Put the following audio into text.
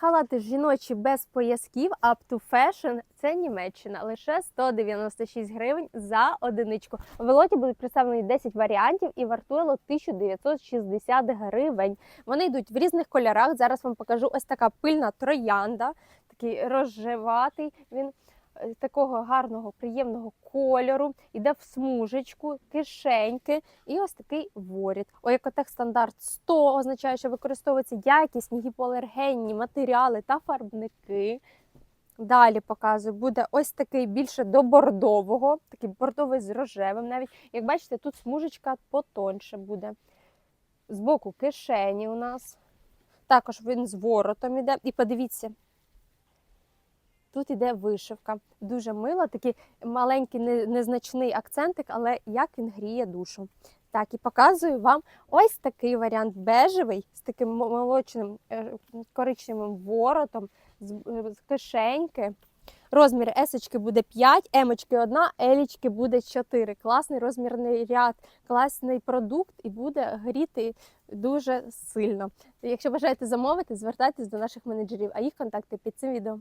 Халати жіночі без поясків Up to Fashion – це Німеччина. Лише 196 гривень за одиничку. В лоті будуть представлені 10 варіантів і вартує 1960 гривень. Вони йдуть в різних кольорах. Зараз вам покажу ось така пильна троянда, такий розживатий. Він такого гарного, приємного кольору, іде в смужечку, кишеньки і ось такий воріт. Оекотех стандарт 100 означає, що використовуються якісні гіпоалергенні матеріали та фарбники. Далі показую, буде ось такий більше до бордового, такий бордовий з рожевим. Навіть як бачите, тут смужечка потоньше буде. Збоку кишені у нас. Також він з воротом іде. І подивіться, Тут іде вишивка. Дуже мило, такий маленький незначний акцентик, але як він гріє душу. Так, і показую вам ось такий варіант бежевий з таким молочним е, коричневим воротом, е, з кишеньки. Розмір есочки буде 5, емочки 1, елічки буде 4. Класний розмірний ряд, класний продукт і буде гріти дуже сильно. Якщо бажаєте замовити, звертайтесь до наших менеджерів, а їх контакти під цим відео.